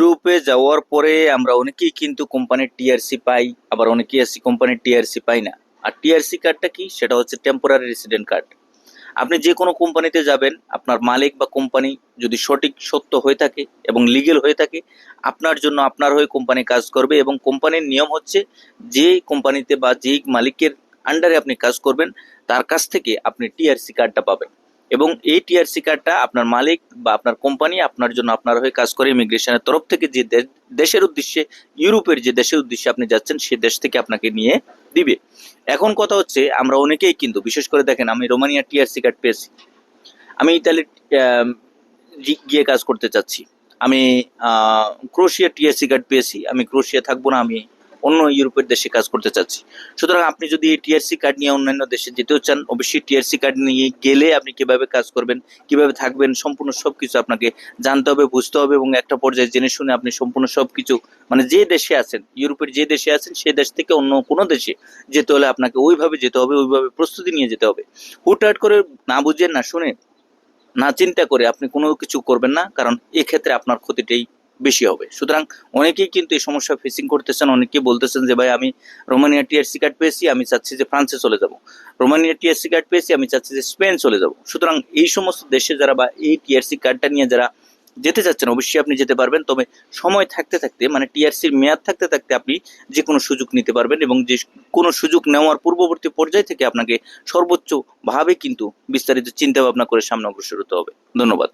ইউরোপে যাওয়ার পরে আমরা অনেকেই কিন্তু কোম্পানির টিআরসি পাই, আবার অনেকেই আছি কোম্পানির টিআরসি পাই না। আর টিআরসি কার্ডটা কি? সেটা হচ্ছে টেম্পোরারি রেসিডেন্ট কার্ড আপনি যে কোনো কোম্পানিতে যাবেন, আপনার মালিক বা কোম্পানি যদি সঠিক সত্য হয়ে থাকে এবং লিগেল হয়ে থাকে, আপনার জন্য আপনার হয়ে কোম্পানি কাজ করবে এবং কোম্পানির নিয়ম হচ্ছে যে কোম্পানিতে বা যেই মালিকের আন্ডারে আপনি কাজ করবেন, তার কাছ থেকে আপনি টিআরসি কার্ডটা পাবেন। এবং এই টিআরসি কার্ডটা আপনার মালিক বা আপনার কোম্পানি আপনার জন্য আপনার হয়ে কাজ করে ইমিগ্রেশনের তরফ থেকে যে দেশের উদ্দেশ্যে, ইউরোপের যে দেশের উদ্দেশ্যে আপনি যাচ্ছেন, সে দেশ থেকে আপনাকে নিয়ে দিবে। এখন কথা হচ্ছে, আমরা অনেকেই কিন্তু, বিশেষ করে দেখেন, আমি রোমানিয়া টিআরসি কার্ড পেয়েছি। আমি ইতালির গিয়ে কাজ করতে চাচ্ছি। আমি ক্রোশিয়া টিআরসি কার্ড পেয়েছি। আমি ক্রোশিয়া থাকব না, আমি অন্য ইউরোপের দেশে কাজ করতে চাচ্ছি। সুতরাং আপনি যদি এই টিআরসি কার্ড নিয়ে অন্যান্য দেশে যেতেও চান, অবশ্যই টিআরসি কার্ড নিয়ে গেলে আপনি কীভাবে কাজ করবেন, কীভাবে থাকবেন, সম্পূর্ণ সবকিছু আপনাকে জানতে হবে, বুঝতে হবে এবং একটা পর্যায়ে জেনে শুনে আপনি সম্পূর্ণ সবকিছু মানে যে দেশে আছেন, ইউরোপের যে দেশে আছেন সেই দেশ থেকে অন্য কোনো দেশে যেতে হলে আপনাকে ওইভাবে যেতে হবে, ওইভাবে প্রস্তুতি নিয়ে যেতে হবে। হুটহাট করে না বুঝে, না শুনে, না চিন্তা করে আপনি কোনো কিছু করবেন না, কারণ এক্ষেত্রে আপনার ক্ষতিটাই বেশি হবে। সুতরাং অনেকেই কিন্তু এই সমস্যা ফেসিং করতেছেন, অনেকেই বলতেছেন যে, ভাই, আমি রোমানিয়া টিআরসি কার্ড পেয়েছি, আমি চাচ্ছি যে ফ্রান্সে চলে যাব। রোমানিয়া টিআরসি কার্ড পেয়েছি, আমি চাচ্ছি যে স্পেন চলে যাব। সুতরাং এই সমস্ত দেশে যারা বা এই টিআরসি কার্ডটা নিয়ে যারা যেতে চাচ্ছেন, অবশ্যই আপনি যেতে পারবেন। তবে সময় থাকতে থাকতে মানে টিআরসির মেয়াদ থাকতে থাকতে আপনি যে কোনো সুযোগ নিতে পারবেন এবং যে কোনো সুযোগ নেওয়ার পূর্ববর্তী পর্যায় থেকে আপনাকে সর্বোচ্চ ভাবে কিন্তু বিস্তারিত চিন্তা ভাবনা করে সামনে অগ্রসর হতে হবে। ধন্যবাদ।